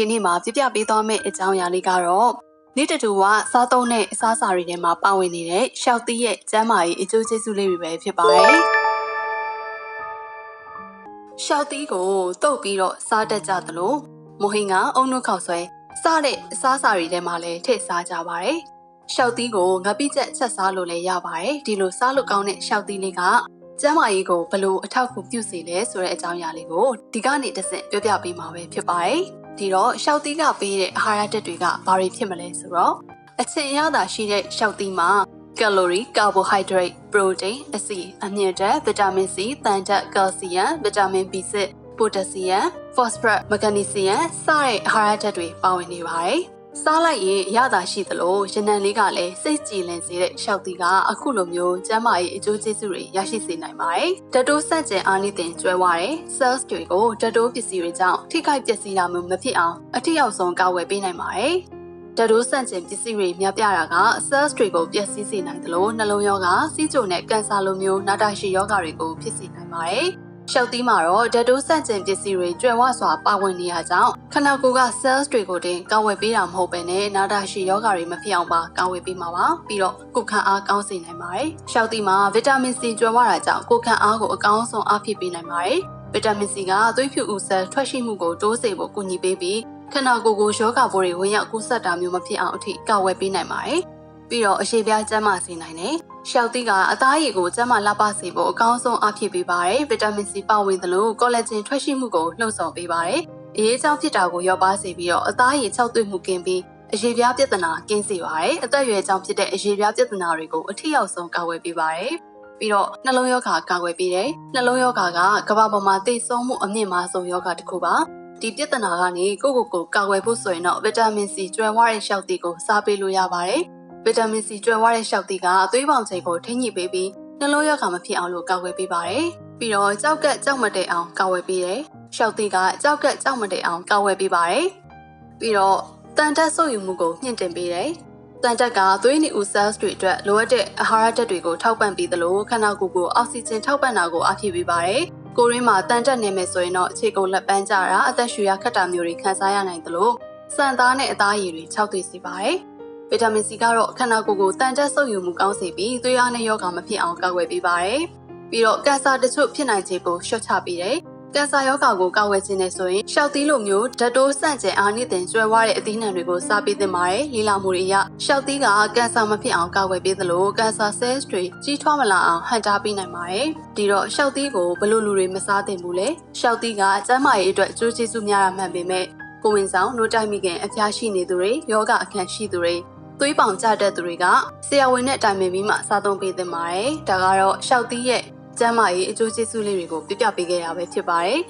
ဒီနေ့မှာပြပြပေးသွားမယ့်အကြောင်းအရာလေးကတော့နေ့တတူကစားသုံးတဲ့အစားအစာတွေထဲမှာပါဝင်နေတဲ့ရှောက်သီးရဲ့ကျန်းမာရေးအကျိုးကျေးဇူးလေးတွေပဲဖြစ်ပါတယ်။ရှောက်သီးကိုတုပ်ပြီးတော့စားတတ်ကြသလိုမဟင်ကအုံနှုတ်ခေါက်ဆွဲစားတဲ့အစားအစာတွေထဲမှာလည်းထည့်စားကြပါတယ်။ရှောက်သီးကိုငပိချက်ချက်စားလို့လည်းရပါတယ်။ဒီလိုစားလို့ကောင်းတဲ့ရှောက်သီးလေးကကျမ်းမာရေးကိုဘလို့အထောက်အကူပြုစေလဲဆိုတဲ့အကြောင်းအရာလေးကိုဒီကနေ့တစ်ဆင့်ပြောပြပေးမှာပဲဖြစ်ပါတယ်။ ဒီတော့ရှောက်သီးကပေးတဲ့အာဟာရဓာတ်တွေကဘာတွေဖြစ်မလဲဆိုတော့အချင်အရသာရှိတဲ့ရှောက်သီးမှာကယ်လိုရီကာဘိုဟိုက်ဒရိတ်ပရိုတိန်းအဆီအမြင့်ဓာတ်ဗီတာမင်စီသံဓာတ်ကယ်လ်ဆီယမ်ဗီတာမင် B6 ပိုတက်ဆီယမ်ဖော့စဖရတ်မဂနီဆီယမ်စတဲ့အာဟာရဓာတ်တွေပါဝင်နေပါတယ်။ စားလိုက်ရင်ရတာရှိသလိုရနံလေးကလည်းစိတ်ကြည်လင်စေတဲ့ရှောက်သီးကအခုလိုမျိုးကျန်းမာရေးအကျိုးကျေးဇူးတွေရရှိစေနိုင်ပါတယ်။ဓာတ်တိုးဆက်ကျင်အားနည်းတင်ကျွဲဝတဲ့ cells တွေကိုဓာတ်တိုးပစ္စည်းတွေကြောင့်ထိခိုက်ပျက်စီးတာမျိုးမဖြစ်အောင်အထက်ရောက်ဆုံးကာဝယ်ပေးနိုင်ပါတယ်။ဓာတ်တိုးဆန့်ကျင်ပစ္စည်းတွေများပြားတာက cells တွေကိုပျက်စီးစေနိုင်တယ်လို့နှလုံးရောဂါစီးကြိုနဲ့ကင်ဆာလိုမျိုးနာတာရှည်ရောဂါတွေကိုဖြစ်စေနိုင်ပါတယ်။ ရှောက်သီးမှာတော့ဓာတ်တိုးဆန့်ကျင်ပစ္စည်းတွေကျွဲဝစွာပါဝင်နေရကြောင်းခန္ဓာကိုယ်က cells တွေကိုတင်ကာဝယ်ပေးတာမဟုတ်ဘဲနဲ့နာတာရှည်ယောဂါတွေမဖြစ်အောင်ပါကာဝယ်ပေးမှာပါပြီးတော့ကိုယ်ခံအားကောင်းစေနိုင်ပါတယ်ရှောက်သီးမှာဗီတာမင် C ကျွဲဝတာကြောင့်ကိုယ်ခံအားကိုအကောင်းဆုံးအားဖြစ်ပေးနိုင်ပါတယ်ဗီတာမင် C ကသွေးဖြူဦးဆက်ထွက်ရှိမှုကိုတိုးစေဖို့ကူညီပေးပြီးခန္ဓာကိုယ်ကိုယောဂါပိုးတွေဝင်ရောက်ကူးစက်တာမျိုးမဖြစ်အောင်အထိကာဝယ်ပေးနိုင်ပါတယ် ပြီးတော့အရှိပြားကျန်းမာစေနိုင်တယ်ရှောက်သီးကအသားရည်ကိုကျန်းမာလှပစေဖို့အကောင်းဆုံးအဖြစ်ပေးပါတယ်ဗီတာမင် C ပါဝင်သလိုကောလာဂျင်ထွက်ရှိမှုကိုလှုံ့ဆော်ပေးပါတယ်အရေးကြောင့်ဖြစ်တာကိုရောပါစေပြီးတော့အသားရည်၆သွေးမှုကင်းပြီးအရေးပြားပြဿနာကင်းစေပါတယ်အသက်အရွယ်ကြောင့်ဖြစ်တဲ့အရေးပြားပြဿနာတွေကိုအထည်ရောက်ဆုံးကာကွယ်ပေးပါတယ်ပြီးတော့နှလုံးရောဂါကာကွယ်ပေးတယ်နှလုံးရောဂါကကမ္ဘာပေါ်မှာသိဆုံးမှုအမြင့်မားဆုံးရောဂါတစ်ခုပါဒီပြဿနာကနေကိုယ့်ကိုယ်ကိုကာကွယ်ဖို့ဆိုရင်တော့ဗီတာမင် C ကျွမ်းဝတဲ့ရှောက်သီးကိုစားပေးလို့ရပါတယ် ဗီတာမင် C ကျွဲဝတဲ့ရှောက်သီးကအသွေးပေါင်ချိန်ကိုထိန်းညှိပေးပြီးနှလုံးရောဂါမဖြစ်အောင်လို့ကာကွယ်ပေးပါတယ်။ပြီးတော့ကြောက်ကက်ကြောက်မတဲအောင်ကာကွယ်ပေးတယ်။ရှောက်သီးကကြောက်ကက်ကြောက်မတဲအောင်ကာကွယ်ပေးပါတယ်။ပြီးတော့တန်တက်ဆုပ်ယူမှုကိုမြင့်တင်ပေးတယ်။တန်တက်ကသွေးနီဦး cells တွေအတွက်လိုအပ်တဲ့အာဟာရဓာတ်တွေကိုထောက်ပံ့ပေးသလိုခန္ဓာကိုယ်ကိုအောက်ဆီဂျင်ထောက်ပံ့တာကိုအားဖြည့်ပေးပါတယ်။ကိုရင်းမှာတန်တက်နေမယ်ဆိုရင်တော့အခြေကုန်လက်ပန်းကြတာအသက်ရှူရခက်တာမျိုးတွေခံစားရနိုင်သလိုစံသားနဲ့အသားရည်တွေခြောက်သွေးစေပါတယ်။ ဗီတာမင် C ကတော့ခန္ဓာကိုယ်ကိုတန်တက်ဆုပ်ယူမှုကောင်းစေပြီးသွေးအားနဲ့ရောဂါမဖြစ်အောင်ကာကွယ်ပေးပါတယ်။ပြီးတော့ကင်ဆာတချို့ဖြစ်နိုင်ခြေကိုရှော့ချပေးတယ်။ကင်ဆာရောဂါကိုကာကွယ်ခြင်းနဲ့ဆိုရင်ရှောက်သီးလိုမျိုးဓာတ်တိုးဆန့်ကျင်အားနည်းတင်ကျွဲဝါတဲ့အသီးနှံတွေကိုစားပေးသင့်ပါတယ်။လီလာမှုတွေအရရှောက်သီးကကင်ဆာမဖြစ်အောင်ကာကွယ်ပေးသလိုကင်ဆာ cells တွေကြီးထွားမလာအောင်ဟန်တာပေးနိုင်ပါတယ်။ဒီတော့ရှောက်သီးကိုဘလို့လူတွေမစားသင့်ဘူးလေ။ရှောက်သီးကကျန်းမာရေးအတွက်အကျိုးကျေးဇူးများတာမှန်ပေမဲ့ကိုဝင်ဆောင်နိုးတိုက်မိခင်အဖျားရှိနေသူတွေယောဂအခန့်ရှိသူတွေ သွေးပေါင်ကျတဲ့သူတွေကဆရာဝန်နဲ့တိုင်ပင်ပြီးမှစားသုံးပေးသင့်ပါတယ်။ဒါကတော့ရှောက်သီးရဲ့ကျန်းမာရေးအကျိုးကျေးဇူးလေးတွေကိုပြပြပေးခဲ့တာပဲဖြစ်ပါတယ်